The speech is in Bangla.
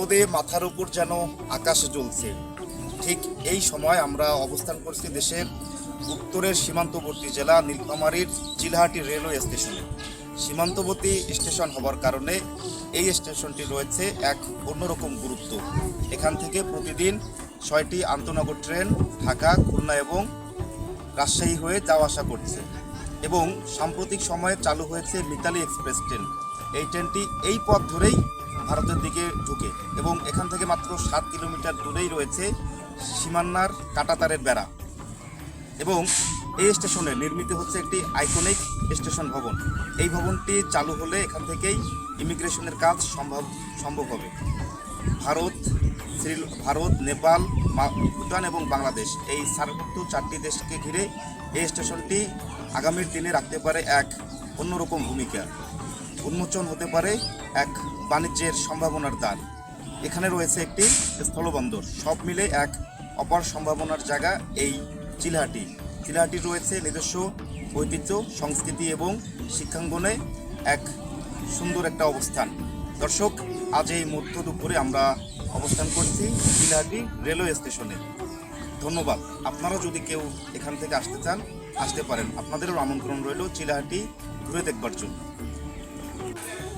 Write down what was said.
রোদে মাথার উপর যেন আকাশ জ্বলছে। ঠিক এই সময় আমরা অবস্থান করছি দেশের উত্তরের সীমান্তবর্তী জেলা নীলফামারীর চিলহাটি রেলওয়ে স্টেশনে। সীমান্তবর্তী স্টেশন হবার কারণে এই স্টেশনটি রয়েছে এক অন্যরকম গুরুত্ব। এখান থেকে প্রতিদিন ছয়টি আন্তনগর ট্রেন ঢাকা, খুলনা এবং রাজশাহী হয়ে যাওয়া আসা করছে এবং সাম্প্রতিক সময়ে চালু হয়েছে মিতালি এক্সপ্রেস ট্রেন। এই ট্রেনটি এই পথ ধরেই ভারতের দিকে ঢুকে এবং এখান থেকে মাত্র সাত কিলোমিটার দূরেই রয়েছে সীমান্নার কাটাতারের বেড়া। এবং এই স্টেশনে নির্মিত হচ্ছে একটি আইকনিক স্টেশন ভবন। এই ভবনটি চালু হলে এখান থেকেই ইমিগ্রেশনের কাজ সম্ভব সম্ভব হবে। ভারত, শ্রী, ভারত, নেপাল ভুটান এবং বাংলাদেশ এই সার্বত্র চারটি দেশকে ঘিরে এই স্টেশনটি আগামীর দিনে রাখতে পারে এক অন্যরকম ভূমিকা। উন্মোচন হতে পারে এক বাণিজ্যের সম্ভাবনার দ্বার। এখানে রয়েছে একটি স্থলবন্দর। সব মিলে এক অপার সম্ভাবনার জায়গা এই চিলাহাটি। চিলহাটির রয়েছে নিজস্ব ঐতিহ্য, সংস্কৃতি এবং শিক্ষাঙ্গনে এক সুন্দর একটা অবস্থান। দর্শক, আজ এই মধ্য দুপুরে আমরা অবস্থান করছি চিলহাটি রেলওয়ে স্টেশনে। ধন্যবাদ। আপনারা যদি কেউ এখান থেকে আসতে চান, আসতে পারেন। আপনাদেরও আমন্ত্রণ রইল চিলাহাটি ঘুরে দেখবার জন্য। It's